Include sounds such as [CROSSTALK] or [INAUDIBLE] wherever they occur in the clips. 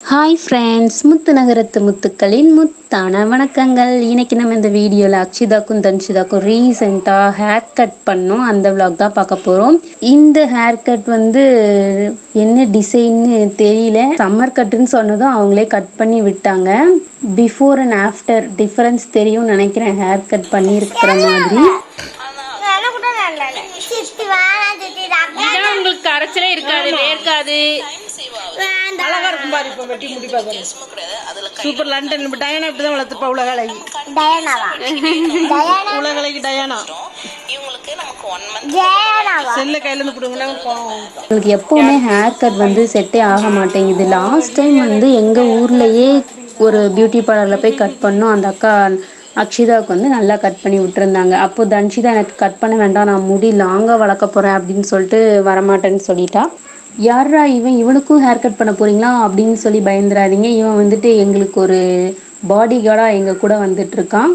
Hi friends முத்து நகரத்து முத்துக்களின் முத்தான வணக்கங்கள். இன்னைக்கு நம்ம இந்த வீடியோவில் அக்ஷிதாக்கும் தன்ஷிதாக்கும் ரீசெண்டாக ஹேர் கட் பண்ணோம். அந்த விளாக் தான் பார்க்க போகிறோம் இந்த ஹேர் கட் வந்து என்ன டிசைன்னு தெரியல. சம்மர் கட்டுன்னு சொன்னதும் அவங்களே கட் பண்ணி விட்டாங்க. பிஃபோர் அண்ட் ஆஃப்டர் டிஃப்ரென்ஸ் தெரியும்னு நினைக்கிறேன். ஹேர் கட் பண்ணியிருக்கிற மாதிரி. உங்களுக்கு கரைச்சலே இருக்காது வேர்க்காது. அழகா இருக்கும் பாரு இப்ப வெட்டி முடி பாரு சூப்பர் லண்டன் இப்ப டயானா இப்படிதான் வளர்த்துப்பா உலக அழகி டயனாவா? உலக அழகி டயானா. உங்களுக்கு எப்போவுமே ஹேர் கட் வந்து செட்டே ஆக மாட்டேங்குது. லாஸ்ட் டைம் வந்து எங்கள் ஊர்லேயே ஒரு பியூட்டி பார்லரில் போய் கட் பண்ணோம். அந்த அக்கா அக்ஷிதாவுக்கு வந்து நல்லா கட் பண்ணி விட்டுருந்தாங்க. அப்போ தன்ஷிதா எனக்கு கட் பண்ண வேண்டாம் நான் முடி லாங்காக வளர்க்க போகிறேன் அப்படின்னு சொல்லிட்டு வரமாட்டேன்னு சொல்லிட்டா. யாரா இவன் இவனுக்கும் ஹேர் கட் பண்ண போறீங்களா அப்படின்னு சொல்லி பயந்துடாதீங்க இவன் வந்துட்டு எங்களுக்கு ஒரு பாடி கார்டாக எங்கள் கூட வந்துட்டு இருக்கான்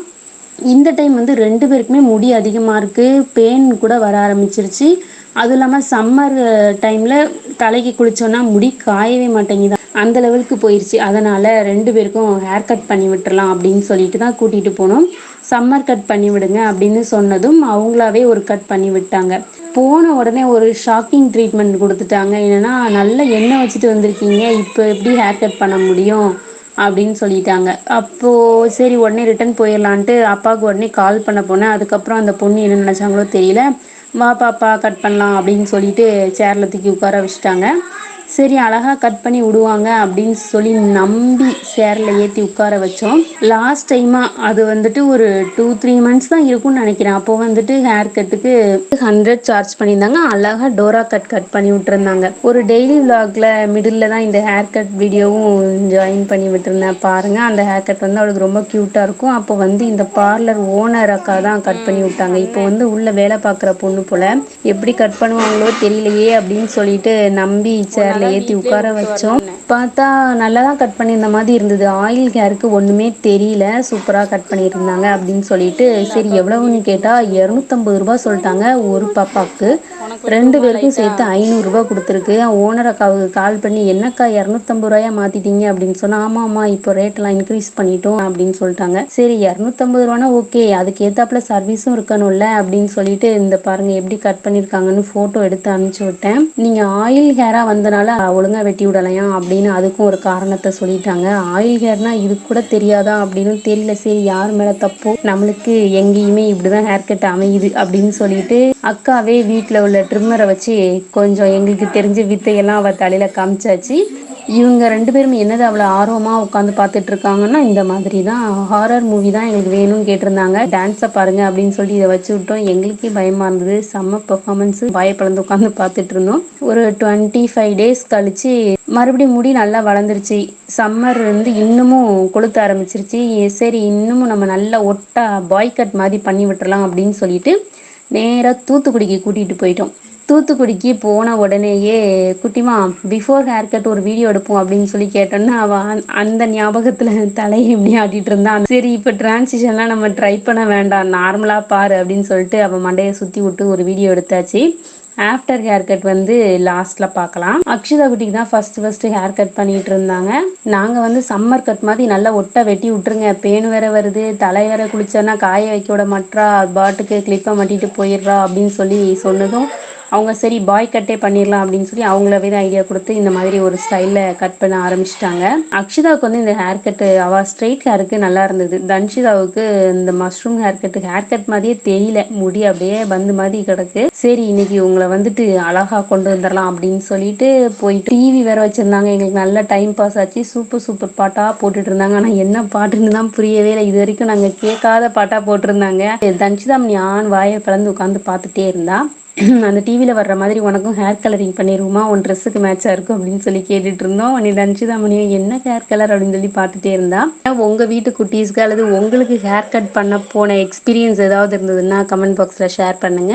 இந்த டைம் வந்து ரெண்டு பேருக்குமே முடி அதிகமாக இருக்குது பெயின் கூட வர ஆரம்பிச்சிருச்சு. அதுவும் இல்லாமல் சம்மர் டைமில் தலைக்கு குளித்தோன்னா முடி காயவே மாட்டேங்குது. அந்த லெவலுக்கு போயிடுச்சு அதனால் ரெண்டு பேருக்கும் ஹேர் கட் பண்ணி விட்டுறலாம் அப்படின்னு சொல்லிட்டு தான் கூட்டிகிட்டு போனோம். சம்மர் கட் பண்ணி விடுங்க அப்படின்னு சொன்னதும் அவங்களாவே ஒரு கட் பண்ணி விட்டாங்க. போன உடனே ஒரு ஷாக்கிங் ட்ரீட்மெண்ட் கொடுத்துட்டாங்க. என்னென்னா நல்ல எண்ணெய் வச்சுட்டு வந்திருக்கீங்க. இப்போ எப்படி ஹேர் கட் பண்ண முடியும்? அப்படின்னு சொல்லிட்டாங்க. அப்போது சரி உடனே ரிட்டர்ன் போயிடலான்ட்டு அப்பாவுக்கு உடனே கால் பண்ண போனேன். அதுக்கப்புறம் அந்த பொண்ணு என்ன நினச்சாங்களோ தெரியல. வா பாப்பா கட் பண்ணலாம் அப்படின்னு சொல்லிட்டு சேரில் தூக்கி உட்கார வச்சுட்டாங்க. சரி அழகாக கட் பண்ணி விடுவாங்க அப்படின்னு சொல்லி நம்பி சேரில் ஏற்றி உட்கார வச்சோம். லாஸ்ட் டைமாக அது வந்துட்டு ஒரு டூ த்ரீ மந்த்ஸ் தான் இருக்கும்னு நினைக்கிறேன். அப்போ வந்துட்டு ஹேர் கட்டுக்கு ஹண்ட்ரட் சார்ஜ் பண்ணியிருந்தாங்க. அழகாக டோரா கட் கட் பண்ணி விட்டுருந்தாங்க. ஒரு டெய்லி விளாக்ல மிடில் தான் இந்த ஹேர் கட் வீடியோவும் ஜாயின் பண்ணி விட்டுருந்தேன். பாருங்கள் அந்த ஹேர் கட் வந்து அவளுக்கு ரொம்ப க்யூட்டாக இருக்கும். அப்போ வந்து இந்த பார்லர் ஓனர் அக்கா தான் கட் பண்ணி விட்டாங்க. இப்போ வந்து உள்ள வேலை பார்க்குற பொண்ணு போல். எப்படி கட் பண்ணுவாங்களோ தெரியலையே அப்படின்னு சொல்லிட்டு நம்பி சேர்ல ஏற்றி உட்கார வச்சோம். பார்த்தா நல்லா தான் கட் பண்ணியிருந்த மாதிரி இருந்தது. ஆயில் ஹேருக்கு ஒன்றுமே தெரியல. சூப்பராக கட் பண்ணியிருந்தாங்க அப்படின்னு சொல்லிட்டு சரி எவ்வளவுன்னு கேட்டால் இரநூத்தம்பது ரூபா சொல்லிட்டாங்க ஒரு பாப்பாவுக்கு. ரெண்டு பேருக்கும் சேர்த்து ஐநூறுரூபா கொடுத்துருக்கு. ஓனர் அக்காவுக்கு கால் பண்ணி என்னக்கா இரநூத்தம்பது ரூபாயா மாற்றிட்டீங்க அப்படின்னு சொன்னால் ஆமாம் ஆமாம் இப்போ ரேட்டெல்லாம் இன்க்ரீஸ் பண்ணிட்டோம் அப்படின்னு சொல்லிட்டாங்க. சரி இரநூத்தம்பது ரூபானா ஓகே அதுக்கு ஏத்தாப்புல சர்வீஸும் இருக்கணும்ல அப்படின்னு சொல்லிட்டு இந்த பாருங்க எப்படி கட் பண்ணியிருக்காங்கன்னு ஃபோட்டோ எடுத்து அனுப்பிச்சு விட்டேன். நீங்கள் ஆயில் ஹேராக வந்தனால ஒழுங்காக வெட்டி விடலையா அப்படின்னு அதுக்கும் ஒரு காரணத்தை சொல்லிட்டாங்க. ஆயில் ஹேர்னா இது கூட தெரியாதா அப்படின்னு தெரியல. சரி யார் மேலே தப்போ? நம்மளுக்கு எங்கேயுமே இப்படிதான் ஹேர் கட் அமையுது அப்படின்னு சொல்லிட்டு அக்காவே வீட்டில் உள்ள ட்ரிம்மரை வச்சு கொஞ்சம் எங்களுக்கு தெரிஞ்ச வித்தையெல்லாம் அவள் தலையில் காமிச்சாச்சு. இவங்க ரெண்டு பேரும் என்னது அவ்வளோ ஆர்வமாக உட்காந்து பார்த்துட்டு இருக்காங்கன்னா இந்த மாதிரி தான் ஹாரர் மூவி தான் எங்களுக்கு வேணும்னு கேட்டிருந்தாங்க. டான்ஸை பாருங்க அப்படின்னு சொல்லி இதை வச்சு விட்டோம். எங்களுக்கே பயமாக இருந்தது. செம்ம பெர்ஃபார்மன்ஸ் பயப்படந்து உட்காந்து பார்த்துட்டு இருந்தோம். ஒரு டுவெண்ட்டி ஃபைவ் டேஸ் கழிச்சு மறுபடியும் முடி நல்லா வளர்ந்துருச்சு. சம்மர் வந்து இன்னமும் கொளுத்த ஆரம்பிச்சிருச்சு. சரி இன்னமும் நம்ம நல்லா ஒட்டா பாய் கட் மாதிரி பண்ணி விட்டுறலாம் அப்படின்னு சொல்லிட்டு நேராக தூத்துக்குடிக்கு கூட்டிகிட்டு போயிட்டோம். தூத்துக்குடிக்கு போன உடனேயே குட்டிமா பிஃபோர் ஹேர் கட் ஒரு வீடியோ எடுப்போம் அப்படின்னு சொல்லி கேட்டோன்னா அவள் அந்த- ஞாபகத்துல ஞாபகத்தில் தலையை இப்படி ஆட்டிட்டு இருந்தான். சரி இப்போ டிரான்சிஷன்லாம் நம்ம ட்ரை பண்ண வேண்டாம். நார்மலாக பாரு அப்படின்னு சொல்லிட்டு அவள் மண்டையை சுற்றி விட்டு ஒரு வீடியோ எடுத்தாச்சு. ஆஃப்டர் ஹேர் கட் வந்து லாஸ்ட்ல பார்க்கலாம். அக்ஷதா குட்டிக்கு தான் ஃபர்ஸ்ட் ஃபர்ஸ்ட் ஹேர் கட் பண்ணிட்டு இருந்தாங்க. நாங்க வந்து சம்மர் கட் மாதிரி நல்லா ஒட்டை வெட்டி விட்டுருங்க. பேன் வேற வருது தலை வேற குளிச்சோன்னா காய வைக்க விட மாட்றா பாட்டுக்கு கிளிப்பை மாட்டிட்டு போயிடுறா அப்படின்னு சொல்லி சொன்னதும் அவங்க சரி பாய் கட்டே பண்ணிடலாம் அப்படின்னு சொல்லி அவங்களவே தான் ஐடியா கொடுத்து இந்த மாதிரி ஒரு ஸ்டைலில் கட் பண்ண ஆரம்பிச்சிட்டாங்க. அக்ஷிதாவுக்கு வந்து இந்த ஹேர் கட்டு அவள் ஸ்ட்ரெயிட் ஹேருக்கு நல்லா இருந்தது. தன்ஷிதாவுக்கு இந்த mushroom hair cut hair cut மாதிரியே தெரியல. முடி அப்படியே பந்து மாதிரி கிடக்கு. சரி இன்னைக்கு உங்களை வந்துட்டு அழகா கொண்டு வந்துடலாம் அப்படின்னு சொல்லிட்டு போயிட்டு டிவி வேற வச்சிருந்தாங்க. எங்களுக்கு நல்ல டைம் பாஸ் ஆச்சு. சூப்பர் சூப்பர் பாட்டா போட்டுட்டு இருந்தாங்க. ஆனால் என்ன பாட்டுன்னு தான் புரியவே இல்லை. இது வரைக்கும் நாங்கள் கேட்காத பாட்டா போட்டிருந்தாங்க. தன்ஷிதாமணி ஆண் வாயை பிளந்து உட்காந்து பார்த்துட்டே இருந்தா. [CLEARS THROAT] அந்த டிவியில் வர்ற மாதிரி உனக்கும் ஹேர் கலரிங் பண்ணிடுவோமா உன் ட்ரெஸ்ஸுக்கு மேட்சாக இருக்கும் அப்படின்னு சொல்லி கேட்டுட்டு இருந்தோம் நீ தன்ஷிதாமணியும் என்ன ஹேர் கலர் அப்படின்னு சொல்லி பார்த்துட்டே இருந்தா. உங்கள் வீட்டு குட்டீஸ்க்கு அல்லது உங்களுக்கு ஹேர் கட் பண்ண போன எக்ஸ்பீரியன்ஸ் ஏதாவது இருந்ததுன்னா கமெண்ட் பாக்ஸில் ஷேர் பண்ணுங்க.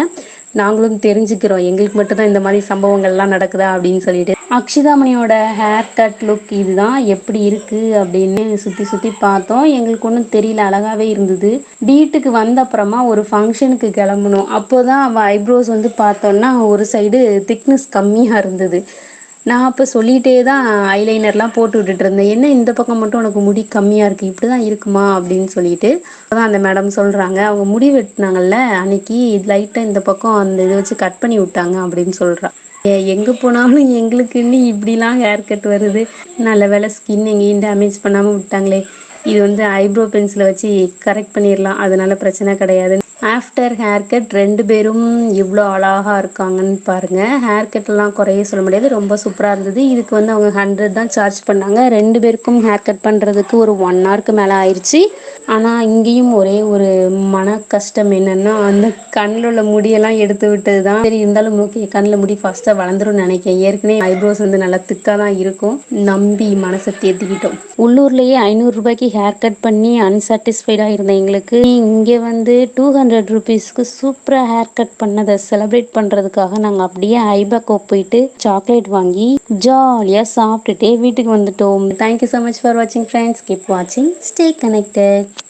நாங்களும் தெரிஞ்சுக்கிறோம். எங்களுக்கு மட்டும்தான் இந்த மாதிரி சம்பவங்கள்லாம் நடக்குதா அப்படின்னு சொல்லிட்டு. அக்ஷிதாமணியோட ஹேர் கட் லுக் இதுதான். எப்படி இருக்கு அப்படின்னு சுற்றி சுற்றி பார்த்தோம். எங்களுக்கு ஒன்றும் தெரியல. அழகாவே இருந்தது. வீட்டுக்கு வந்த அப்புறமா ஒரு ஃபங்க்ஷனுக்கு கிளம்பணும். அப்போதான் அவள் ஐப்ரோஸ் வந்து பார்த்தோன்னா ஒரு சைடு திக்னஸ் கம்மியாக இருந்தது. நான் அப்போ சொல்லிட்டே தான் ஐலைனர்லாம் போட்டு விட்டுட்டு இருந்தேன். என்ன இந்த பக்கம் மட்டும் உனக்கு முடி கம்மியாக இருக்குது இப்படி தான் இருக்குமா? அப்படின்னு சொல்லிட்டு அதான் அந்த மேடம் சொல்கிறாங்க அவங்க முடி வெட்டினாங்கல்ல அன்னைக்கு லைட்டாக இந்த பக்கம் அந்த இதை வச்சு கட் பண்ணி விட்டாங்க அப்படின்னு சொல்கிறா எங்கே போனாலும் எங்களுக்குன்னு இப்படிலாம் ஹேர் கட் வருது. நல்ல வேலை ஸ்கின் எங்கேயும் டேமேஜ் பண்ணாமல் விட்டாங்களே. இது வந்து ஐப்ரோ பென்சிலை வச்சு கரெக்ட் பண்ணிடலாம். அதனால பிரச்சனை கிடையாது. ஆஃப்டர் ஹேர் கட் ரெண்டு பேரும் இவ்வளோ அழகா இருக்காங்கன்னு பாருங்க. ஹேர் கட்லாம் குறைய சொல்ல முடியாது. ரொம்ப சூப்பராக இருந்தது. இதுக்கு வந்து அவங்க ஹண்ட்ரட் தான் சார்ஜ் பண்ணாங்க. ரெண்டு பேருக்கும் ஹேர் கட் பண்ணுறதுக்கு ஒரு ஒன் ஹவருக்கு மேலே ஆயிடுச்சு ஆனால் இங்கேயும் ஒரே ஒரு மன கஷ்டம் என்னன்னா அந்த கண்ணில் உள்ள முடியெல்லாம் எடுத்து விட்டது தான் சரி இருந்தாலும் ஓகே கண்ணில் முடி ஃபாஸ்ட்டாக வளர்ந்துரும் நினைக்கிறேன். ஏற்கனவே ஐப்ரோஸ் வந்து நல்லா திக்காக தான் இருக்கும். நம்பி மனசை தேர்த்திக்கிட்டோம் உள்ளூர்லேயே ஐநூறு ரூபாய்க்கு ஹேர் கட் பண்ணி அன்சாட்டிஸ்ஃபைடாக இருந்த எங்களுக்கு. இங்கே வந்து டூ ஹண்ட்ரட் ருபீஸ்க்கு சூப்பராக ஹேர் கட் பண்ணதை செலிப்ரேட் பண்ணுறதுக்காக நாங்கள் அப்படியே ஐபேக்கோ போயிட்டு சாக்லேட் வாங்கி ஜாலியாக சாப்பிட்டுட்டே வீட்டுக்கு வந்துட்டோம். தேங்க்யூ ஸோ மச் ஃபார் வாட்சிங் ஃப்ரெண்ட்ஸ் கீப் வாட்சிங் ஸ்டே கனெக்டட்